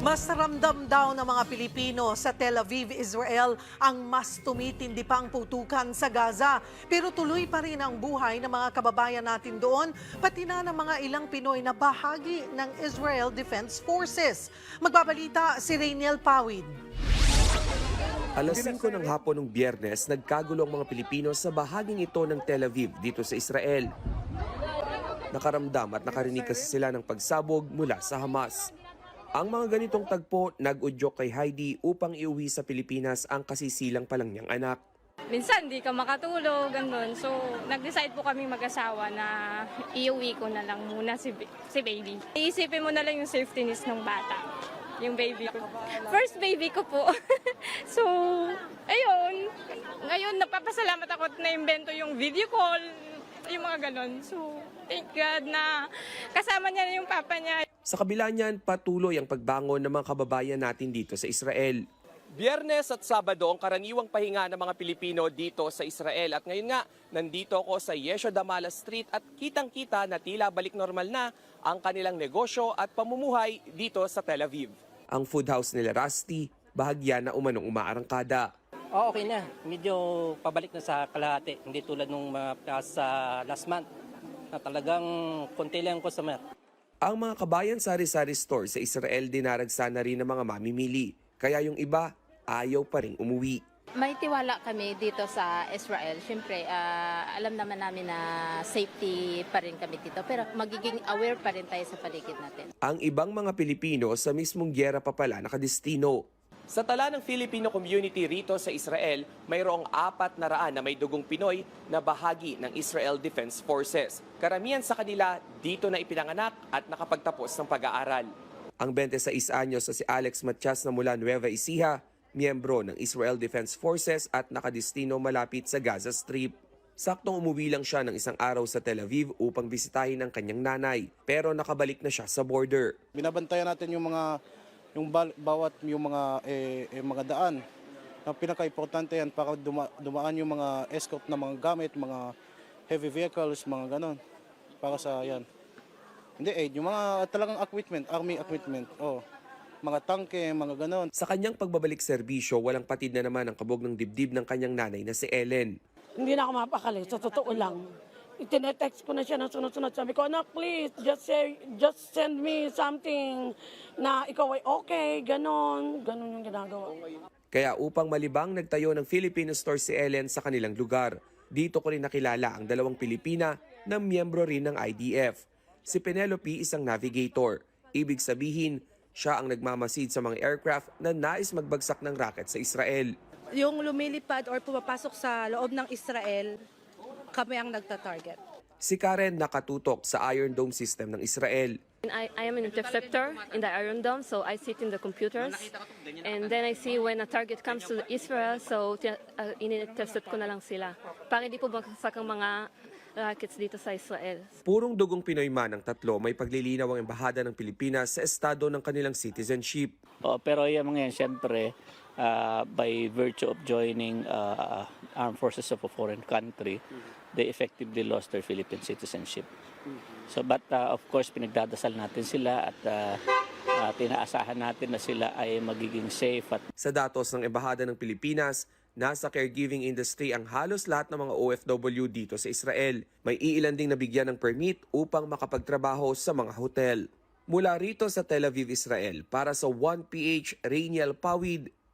Mas ramdam daw ng mga Pilipino sa Tel Aviv, Israel ang mas tumitindi pa ang putukan sa Gaza. Pero tuloy pa rin ang buhay ng mga kababayan natin doon, pati na ng mga ilang Pinoy na bahagi ng Israel Defense Forces. Magbabalita si Rainiel Pawid. Alas 5 ng hapon ng biyernes, nagkagulo ang mga Pilipino sa bahaging ito ng Tel Aviv dito sa Israel. Nakaramdam at nakarinig kasi sila ng pagsabog mula sa Hamas. Ang mga ganitong tagpo nag-udyok kay Heidi upang iuwi sa Pilipinas ang kasisilang pa lang niyang anak. Minsan, di ka makatulog, ganun. So, nag-decide po kami mag-asawa na iuwi ko na lang muna si, si baby. Iisipin mo na lang yung safety needs ng bata. Yung baby ko. First baby ko po. so, ayun. Ngayon, napapasalamat ako na-invento yung video call, yung mga ganun. So, thank God na kasama niya na yung papa niya. Sa kabila niyan, patuloy ang pagbangon ng mga kababayan natin dito sa Israel. Biyernes at Sabado ang karaniwang pahinga ng mga Pilipino dito sa Israel. At ngayon nga, nandito ako sa Yesho Damala Street at kitang-kita na tila balik normal na ang kanilang negosyo at pamumuhay dito sa Tel Aviv. Ang food house nila Rusty, bahagya na umanong umaarangkada. Oo, okay na. Medyo pabalik na sa kalahati. Hindi tulad nung mga sa last month na talagang konti lang ang customer. Ang mga kabayan sari-sari store sa Israel dinaragsa na rin ng mga mamimili. Kaya yung iba, ayaw pa rin umuwi. May tiwala kami dito sa Israel. Siyempre, ah, alam naman namin na safety pa rin kami dito. Pero magiging aware pa rin tayo sa paligid natin. Ang ibang mga Pilipino sa mismong gyera pa pala nakadestino. Sa tala ng Filipino community rito sa Israel, mayroong apat na raan na may dugong Pinoy na bahagi ng Israel Defense Forces. Karamihan sa kanila dito na ipinanganak at nakapagtapos ng pag-aaral. Ang 26 anyos na si Alex Matias na mula Nueva Ecija, miyembro ng Israel Defense Forces at nakadestino malapit sa Gaza Strip. Saktong umuwi lang siya ng isang araw sa Tel Aviv upang bisitahin ang kanyang nanay, pero nakabalik na siya sa border. Binabantayan natin yung mga yung bawat yung mga eh, eh, mga daan. Ang pinaka-importante yan para duma- dumaan yung mga escort na mga gamit, mga heavy vehicles, mga ganon. Para sa yan. Hindi eh, yung mga talagang equipment, army equipment. Oh. Mga tangke, mga ganon. Sa kanyang pagbabalik serbisyo, walang patid na naman ang kabog ng dibdib ng kanyang nanay na si Ellen. Hindi na ako mapakali, sa totoo lang. Itinetext ko na siya ng sunod-sunod. Sabi ko, anak, please, just say, just send me something na ikaw ay okay, ganon. Ganon yung ginagawa. Kaya upang malibang nagtayo ng Filipino store si Ellen sa kanilang lugar. Dito ko rin nakilala ang dalawang Pilipina na miyembro rin ng IDF. Si Penelope isang navigator. Ibig sabihin, siya ang nagmamasid sa mga aircraft na nais magbagsak ng rocket sa Israel. yung lumilipad or pumapasok sa loob ng Israel, kami ang nagta-target. Si Karen nakatutok sa Iron Dome system ng Israel. I, I am an interceptor in the Iron Dome, so I sit in the computers. And then I see when a target comes to Israel, so uh, in-intercept ko na lang sila. Para hindi po bagsak ang mga rockets dito sa Israel. Purong dugong Pinoy man ang tatlo, may paglilinaw ang embahada ng Pilipinas sa estado ng kanilang citizenship. Oh, pero yung mga yan, siyempre, uh, by virtue of joining uh, armed forces of a foreign country, they effectively lost their Philippine citizenship. So, but uh, of course, pinagdadasal natin sila at uh, uh, tinaasahan natin na sila ay magiging safe at Sa datos ng Embahada ng Pilipinas, nasa caregiving industry ang halos lahat ng mga OFW dito sa Israel. May iilan ding nabigyan ng permit upang makapagtrabaho sa mga hotel. Mula rito sa Tel Aviv, Israel, para sa 1PH Rainiel Pawid,